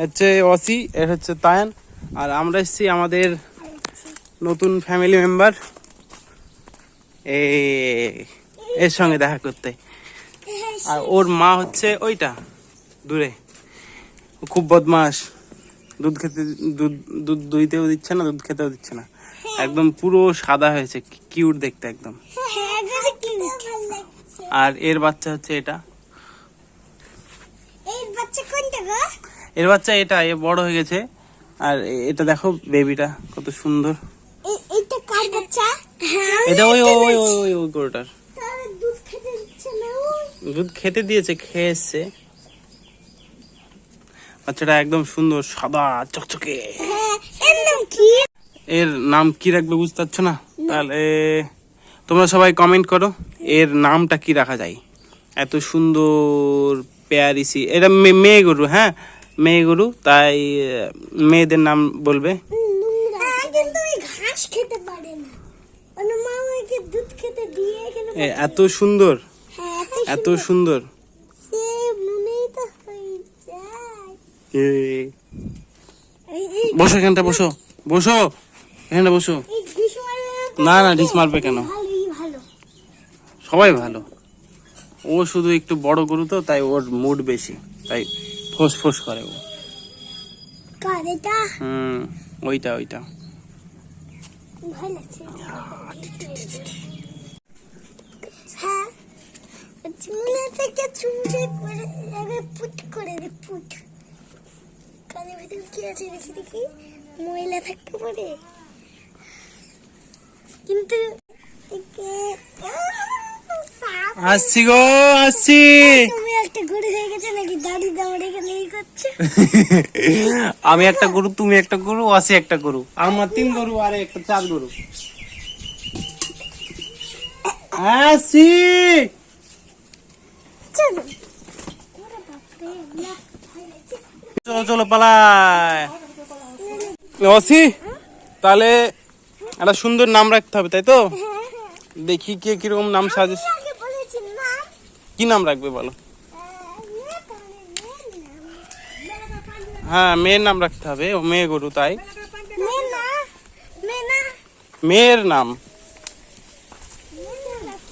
হচ্ছে অসি এর হচ্ছে তায়ান। আর আমরা এসেছি আমাদের নতুন ফ্যামিলি মেম্বার এর সঙ্গে দেখা করতে। আর ওর মা হচ্ছে ওইটা দূরে। খুব বদমাস দুধ খেতে দুধ দুধ দুইতেও দিচ্ছে না দুধ খেতেও দিচ্ছে না। একদম পুরো সাদা হয়েছে কিউট দেখতে একদম। আর এর বাচ্চা হচ্ছে এটা এই বাচ্চা কোনটা গো এর বাচ্চা এটা এ বড় হয়ে গেছে। আর এটা দেখো বেবিটা কত সুন্দর। এই- কার বাচ্চা? এটা ওই ওই ওই ওই গরুটার। দুধ খেতে দিচ্ছে না দুধ খেতে দিয়েছে খেয়ে এসছে বাচ্চাটা একদম সুন্দর সাদা চকচকে। হ্যাঁ এর নাম কি? এর নাম কি রাখবে বুঝতে পারছ না? তাহলে তোমরা সবাই কমেন্ট করো এর নামটা কি রাখা যায়? এত সুন্দর পেয়ারিসি এটা মেয়ে গরু হ্যাঁ? মেয়ে গরু তাই মেয়েদের নাম বলবে? হ্যাঁ, এত সুন্দর। এত সুন্দর। বসো এখানটা বসো। বসো এখানটা বসো। না না ডিস মারবে কেন? সবাই ভালো। ও শুধু একটু বড় গরু তো তাই ওর মুড বেশি। তাই ফোস ফোস করে ও। কার এটা হুম ওইটা ওইটা। ভালো হ্যাঁ চুলে থেকে চুলে করে আগে পুট করে দে পুট। কানের ভিতরে কি আছে দেখি দেখি? ময়লা থাকতে পারে। কিন্তু আসছি গো আসছি। তুমি একটা আমি একটা গরু তুমি একটা গরু আসি একটা গরু। আমার তিন গরু আরে একটা চার গরু। চলো। ভালো আছে। চলো চলো পালায় অসি তাহলে একটা সুন্দর নাম রাখতে হবে তাই তো? হ্যাঁ, হ্যাঁ। দেখি কে কীরকম নাম সাজে আমি আগে বলেছি না কি নাম রাখবে বলো আহ, মেয়ে তাহলে মেয়ের নাম। হ্যাঁ মেয়ের নাম রাখতে হবে। ও মেয়ে গরু তাই? মেয়ের নাম?